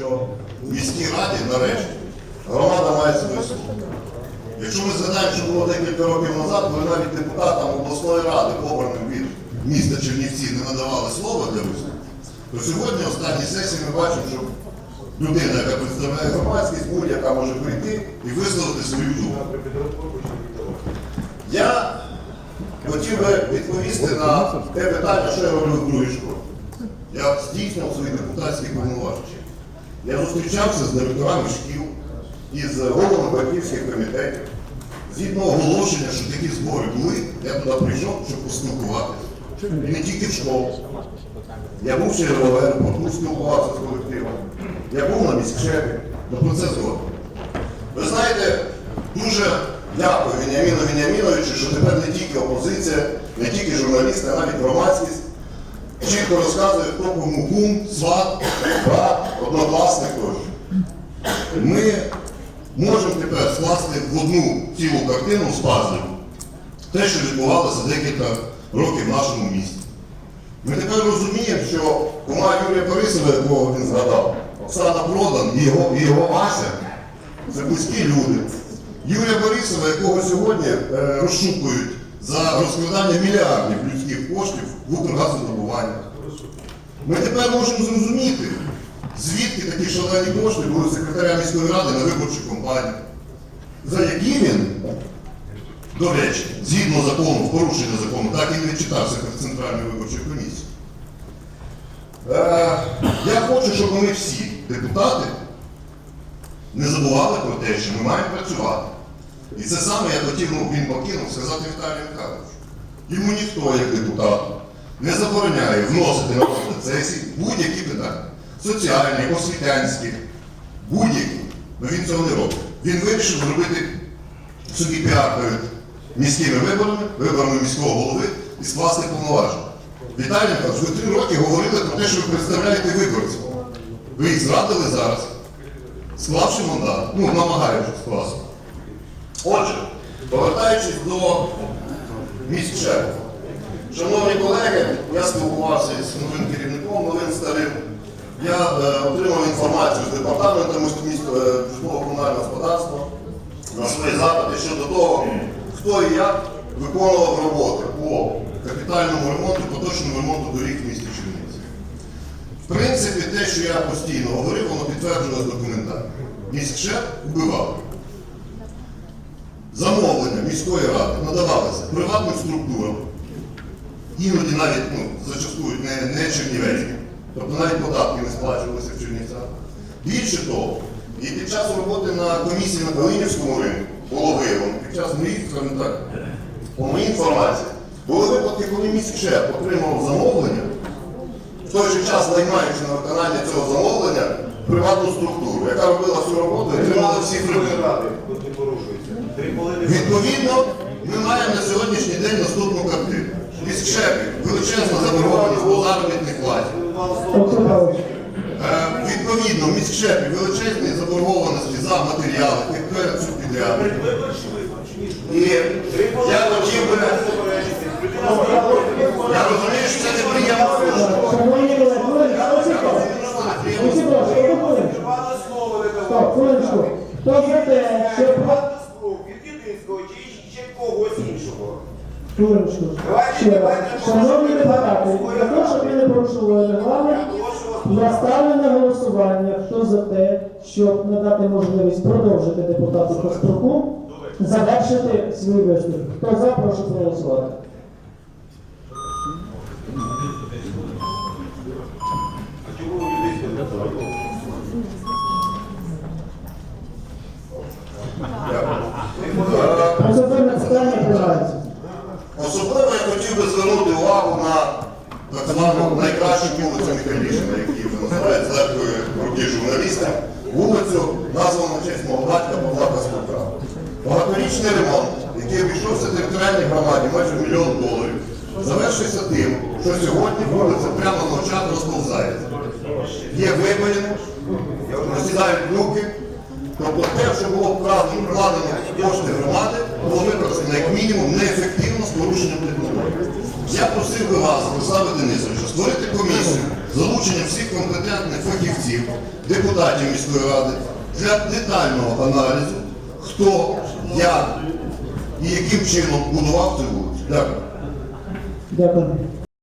що в міській раді, нарешті, громада має свою слово. Якщо ми згадаємо, що було декілька років назад, коли навіть депутатам обласної ради, обраним від міста Чернівці, не надавали слова для виступу, то сьогодні, останній сесії, ми бачимо, що людина, яка представляє громадськість, будь-яка може прийти і висловити свою думку. Я хотів би відповісти на те питання, що я роблю в другій школі. Я здійснював свої депутатські повноваження. Я зустрічався з директорами шкіл із головами батьківських комітетів. Згідно оголошення, що такі збори були, я туди прийшов, щоб поспілкуватися. І не тільки в школу. Я був ще в аеропорту, спілкувався з колективом. Я був на міськшепі. Ну про це згодом. Ви знаєте, дуже дякую Веніаміну Веніаміновичу, що тепер не тільки опозиція, не тільки журналісти, а навіть громадськість чітко розказує, хто кому кум, сват, брат, однокласник тощо. Ми можемо тепер скласти в одну цілу картину з пазлів те, що відбувалося декілька років в нашому місті. Ми тепер розуміємо, що кума Юрія Борисова, якого він згадав, Оксана Продан і його, його Ася це близькі люди. Юрія Борисова, якого сьогодні е, розшукують за розкрадання мільярдів людських коштів в Укргазодобуванні. Ми тепер можемо зрозуміти, звідки такі шалені кошти були секретаря міської ради на виборчу кампанію, за які він, до речі, згідно закону, в порушення закону, так і не читався Центральної виборчої комісії. Е, я хочу, щоб ми всі депутати не забували про те, що ми маємо працювати. І це саме я хотів, ну він покинув, сказати Віталію Михайловичу. Йому ніхто, як депутат, не забороняє вносити на розгляд будь-які питання. Соціальні, освітянські, будь-які. Але він цього не робить. Він вирішив зробити собі піар перед міськими виборами, виборами міського голови і скласти повноваження. Віталій Михайлович, ви три роки говорили про те, що ви представляєте виборців. Ви їх зрадили зараз, склавши мандат, ну, намагаючись скласти. Отже, повертаючись до міськшефа. Шановні колеги, я спілкувався із новим керівником, новим старим. Я е, отримав інформацію з департаменту міста е, житлово-комунального господарства на свої запити щодо того, хто і як виконував роботи по капітальному ремонту, поточному ремонту доріг в місті Чернівці. В принципі, те, що я постійно говорив, воно підтверджувалось документально. Міськшеф вбивав. Замовлення міської ради надавалися приватним структурам, іноді навіть ну, зачастую не, не чернівецьким, тобто навіть податки не сплачувалися в Чернівцях. Більше того, і під час роботи на комісії на Калинівському ринку було виявлено, під час моїх, скажімо так, по моїй інформації, були випадки, коли міськшеф отримав замовлення, в той же час наймаючи на виконання цього замовлення приватну структуру, яка робила всю роботу і отримала всі порушується. Відповідно, ми маємо на сьогоднішній день наступну картину. Міськшефі, величезна заборгованість по заробітних платі. Е, Відповідно, в міськшефі величезні заборгованості за матеріали, тих перед субпідрядників. Виборчі виборчі, ніж. І я хотів би, я розумію, що це неприємно. шановні колеги, хвилинку, Олексій Павлович, Олексій Павлович, одну хвилинку. Приватне слово не Стоп, давав. хвилиночку. Хто за те, щоб... Приватне слово від Єдинського чи ще когось іншого. Ще раз. Шановні депутати, для того, щоб ми не порушували регламент, я ставлю на голосування, хто за те, щоб надати можливість продовжити депутату по строку, завершити свій виступ. Хто за, прошу проголосувати. А чому ви Єдинського не давали? Процедурне питання приймається. Особливо я хотів би звернути увагу на так звану найкращу вулицю Михайлішина, які називають з легкої руки журналістів. Вулицю названо на честь мого батька Павла Каспрука. Багаторічний ремонт, який обійшовся територіальній громаді майже в мільйон доларів, завершився тим, що сьогодні вулиця прямо на очах розповзається. Є вибоїни, розсідають люки. Тобто те, що було вкладено кошти громади, було використано як мінімум неефективно з порушенням технології. Я просив би вас, Руслава Денисовича, створити комісію залученням всіх компетентних фахівців, депутатів міської ради для детального аналізу, хто, як і яким чином будував цю вулицю. Дякую. Дякую.